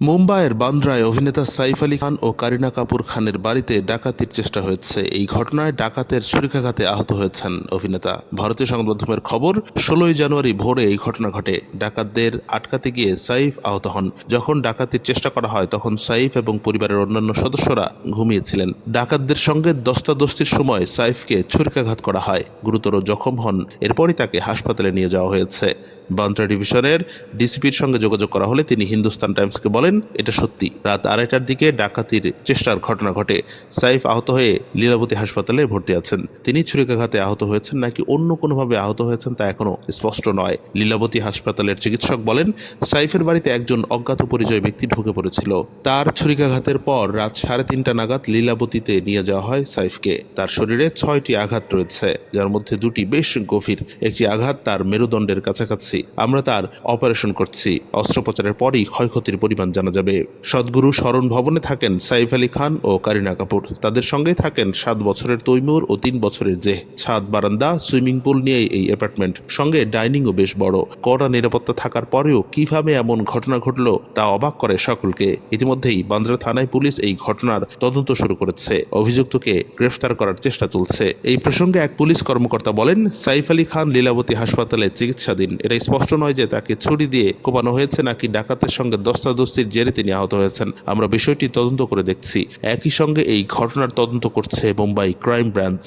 মুম্বাইয়ের বান্দ্রায় অভিনেতা সাইফ আলী খান ও কারিনা কাপুর খানের বাড়িতে ডাকাতির চেষ্টা হয়েছে। এই ঘটনায় ডাকাতের ছুরিকাঘাতে আহত হয়েছেন অভিনেতা। ভারতীয় সংবাদ মাধ্যমের খবর, ষোলোই জানুয়ারি ভোরে এই ঘটনা ঘটে। ডাকাতদের আটকাতে গিয়ে সাইফ আহত হন। যখন ডাকাতির চেষ্টা করা হয়, তখন সাইফ এবং পরিবারের অন্যান্য সদস্যরা ঘুমিয়েছিলেন। ডাকাতদের সঙ্গে দস্তাদস্তির সময় সাইফকে ছুরিকাঘাত করা হয়। গুরুতর জখম হন। এরপরই তাকে হাসপাতালে নিয়ে যাওয়া হয়েছে। বান্দ্রা ডিভিশনের ডিসিপির সঙ্গে যোগাযোগ করা হলে তিনি হিন্দুস্তান টাইমসকে বলেন এটা সত্যি। রাত আড়াইটার দিকে ডাকাতির চেষ্টার ঘটনা ঘটে। সাইফ আহত হয়ে লীলাবতী হাসপাতালে ভর্তি আছেন। তিনি ছুরিকাঘাতে আহত হয়েছেন নাকি অন্য কোনোভাবে আহত হয়েছেন তা এখনও স্পষ্ট নয়। লীলাবতী হাসপাতালের চিকিৎসক বলেন, সাইফের বাড়িতে একজন অজ্ঞাত পরিচয় ব্যক্তি ঢুকে পড়েছিল। তার ছুরিকাঘাতের পর রাত সাড়ে তিনটা নাগাদ লীলাবতীতে নিয়ে যাওয়া হয় সাইফকে। তার শরীরে ছয়টি আঘাত রয়েছে, যার মধ্যে দুটি বেশ গভীর। একটি আঘাত তার মেরুদণ্ডের কাছাকাছি। আমরা তার অপারেশন করছি। অস্ত্রোপচারের পরই ক্ষয়ক্ষতির পরিমাণ জানা যাবে। সদ্গুরু স্মরণ ভবনে থাকেন সাইফ আলী খান ও কারিনা কাপুর। তাদের সঙ্গে থাকেন সাত বছরের তৈমুর ও তিন বছরের জেহ। ছাদ বারান্দা, সুইমিং পুল নিয়ে এই অ্যাপার্টমেন্ট। সঙ্গে ডাইনিংও বেশ বড়। কড়া নিরাপত্তা থাকার পরেও কীভাবে এমন ঘটনা ঘটলো তা অবাক করে সকলকে। ইতিমধ্যেই বান্দ্রা থানায় পুলিশ এই ঘটনার তদন্ত শুরু করেছে। অভিযুক্তকে গ্রেফতার করার চেষ্টা চলছে। এই প্রসঙ্গে এক পুলিশ কর্মকর্তা বলেন, সাইফ আলী খান লীলাবতী হাসপাতালে চিকিৎসাধীন। এটা স্পষ্ট নয় যে তাকে ছুরি দিয়ে কোপানো হয়েছে নাকি ডাকাতের সঙ্গে দস্তাদস্তির জেরে তিনি আহত হয়েছেন। আমরা বিষয়টি তদন্ত করে দেখছি। একই সঙ্গে এই ঘটনার তদন্ত করছে মুম্বাই ক্রাইম ব্রাঞ্চ।